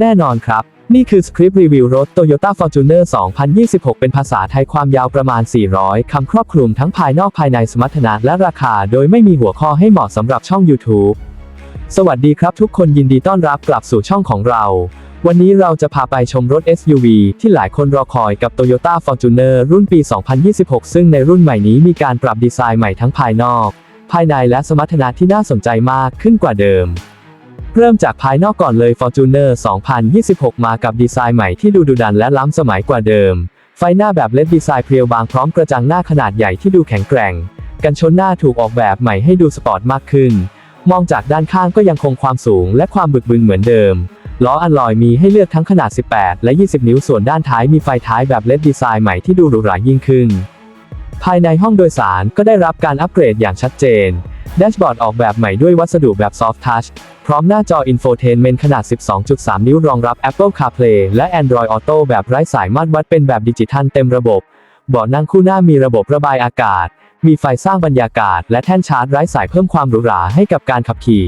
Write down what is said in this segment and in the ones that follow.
แน่นอนครับ นี่คือสคริปต์รีวิวรถ Toyota Fortuner 2026 เป็นภาษาไทยความยาวประมาณ 400 คำครอบคลุมทั้งภายนอกภายในสมรรถนะและราคา โดยไม่มีหัวข้อให้เหมาะสำหรับช่อง YouTube สวัสดีครับทุกคนยินดีต้อนรับกลับสู่ช่องของเรา วันนี้เราจะพาไปชมรถ SUV ที่หลายคนรอคอยกับ Toyota Fortuner รุ่นปี 2026 ซึ่งในรุ่นใหม่นี้มีการปรับดีไซน์ใหม่ทั้งภายนอก ภายในและสมรรถนะที่น่าสนใจมากขึ้นกว่าเดิม เริ่มจากภายนอกก่อนเลย Fortuner 2026 มากับดีไซน์ใหม่ที่ดูดุดันและล้ำสมัยกว่าเดิม ไฟหน้าแบบเลดดีไซน์เพรียวบางพร้อมกระจังหน้าขนาดใหญ่ที่ดูแข็งแกร่ง กันชนหน้าถูกออกแบบใหม่ให้ดูสปอร์ตมากขึ้น มองจากด้านข้างก็ยังคงความสูงและความบึกบึนเหมือนเดิม ล้ออัลลอยมีให้เลือกทั้งขนาด 18 และ 20 นิ้ว ส่วนด้านท้ายมีไฟท้ายแบบเลดดีไซน์ใหม่ที่ดูหรูหรายิ่งขึ้น ภายในห้องโดยสารก็ได้รับการอัปเกรดอย่างชัดเจน แดชบอร์ดออกแบบใหม่ด้วยวัสดุแบบ Soft Touch พร้อมหน้าจอ Infotainment ขนาด 12.3 นิ้วรองรับ Apple CarPlay และ Android Auto แบบไร้สายมาตรวัดเป็นแบบดิจิทัลเต็มระบบ เบาะนั่งคู่หน้ามีระบบระบายอากาศ มีไฟสร้างบรรยากาศ และแท่นชาร์จไร้สายเพิ่มความหรูหราให้กับการขับขี่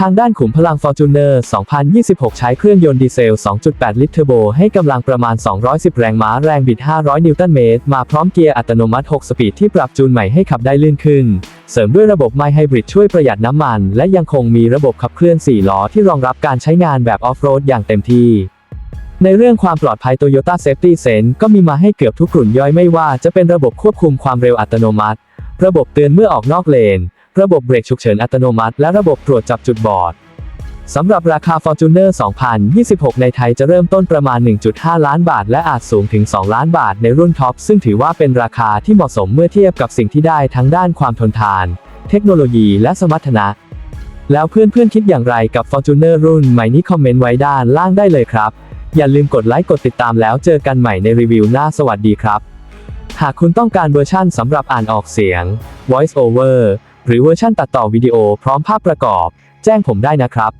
ทางด้านขุมพลัง Fortuner 2026 ใช้เครื่องยนต์ดีเซล 2.8 ลิตรเทอร์โบ ให้กำลังประมาณ 210 แรงม้าแรงบิด 500 นิวตันเมตร มาพร้อมเกียร์อัตโนมัติ 6 สปีดที่ปรับจูนใหม่ให้ขับได้ลื่นขึ้น เสริมด้วยระบบไมไฮบริดช่วยประหยัดน้ำมัน และยังคงมีระบบขับเคลื่อน 4 ล้อที่รองรับการใช้งานแบบออฟโรดอย่างเต็มที่ ในเรื่องความปลอดภัย Toyota Safety Sense ก็มีมาให้เกือบทุกกลุ่นย่อยไม่ว่าจะเป็นระบบควบคุมความเร็วอัตโนมัติ ระบบเตือนเมื่อออกนอกเลน ระบบเบรกฉุกเฉินอัตโนมัติ และระบบตรวจจับจุดบอด สำหรับราคา Fortuner 2026 ในไทยจะเริ่มต้นประมาณ 1.5 ล้านบาท และอาจสูงถึง 2 ล้านบาทในรุ่นท็อป ซึ่งถือว่าเป็นราคาที่เหมาะสมเมื่อเทียบกับสิ่งที่ได้ทั้งด้านความทนทาน เทคโนโลยีและสมรรถนะ แล้วเพื่อนๆคิดอย่างไรกับ Fortuner รุ่นใหม่นี้คอมเมนต์ไว้ด้านล่างได้เลยครับ อย่าลืมกดไลค์กดติดตามแล้วเจอกันใหม่ในรีวิวหน้าสวัสดีครับ หากคุณต้องการเวอร์ชั่นสำหรับอ่านออกเสียง voice over หรือเวอร์ชั่นตัดต่อวิดีโอพร้อมภาพประกอบ แจ้งผมได้นะครับ